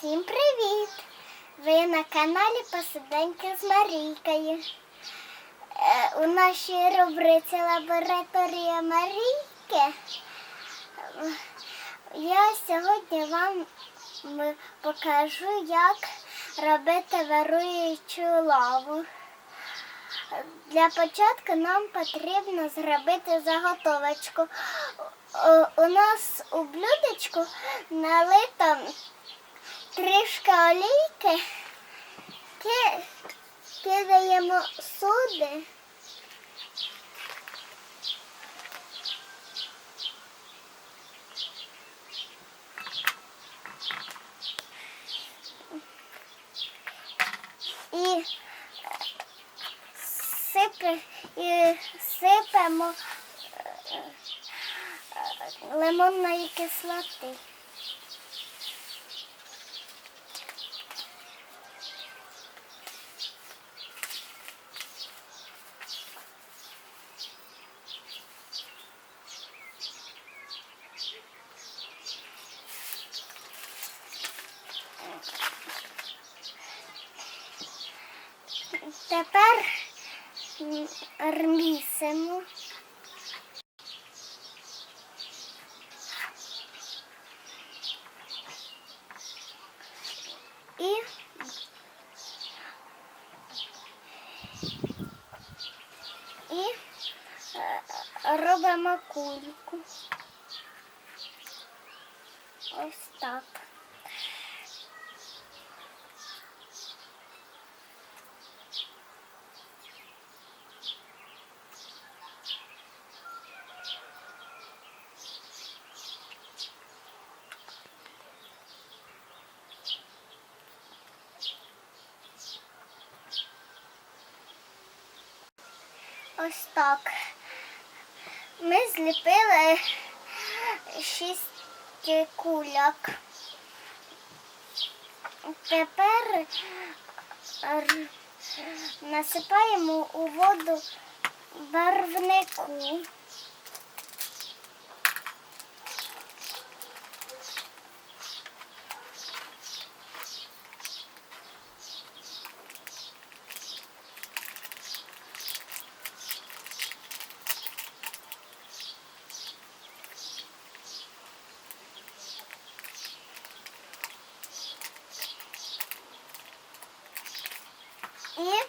Всім привіт! Ви на каналі Посиденьки з Марійкою. Е, у нашій рубриці Лабораторія Марійки я сьогодні вам покажу, як робити варуючу лаву. Для початку нам потрібно зробити заготовочку. У нас у блюдечку налито трішки олійки, Ки- кидаємо суди. І сипе, і сипемо е, е, лимонної кислоти. Тепер місимо. І і е, робимо кульку. Ось так. Ось так. Ми зліпили шість куляк. Тепер насипаємо у воду барвнику. І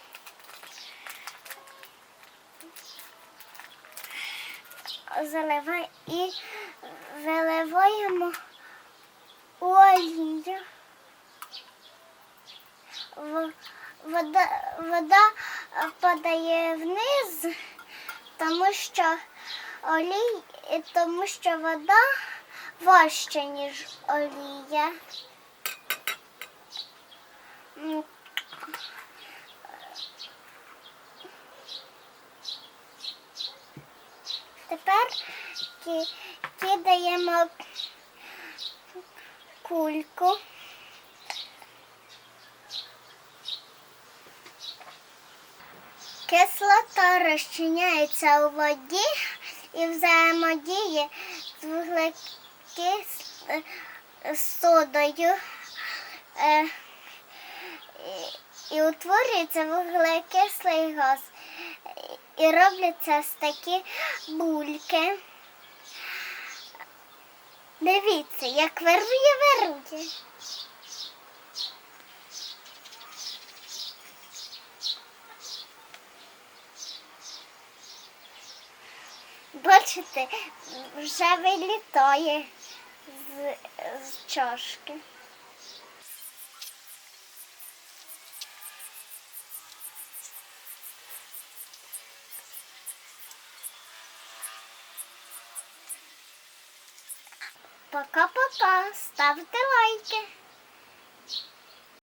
заливай і виливаємо олію. Вода, вода падає вниз, тому що олій, тому що вода важча, ніж олія. Тепер ки- кидаємо кульку. Кислота розчиняється у воді і взаємодіє з вуглекис е, содою. Е, І утворюється вуглекислий газ. І робляться ось такі бульки. Дивіться, як вирує, вирує. Бачите, вже вилітає з, з чашки. Пока-пока, ставте лайки.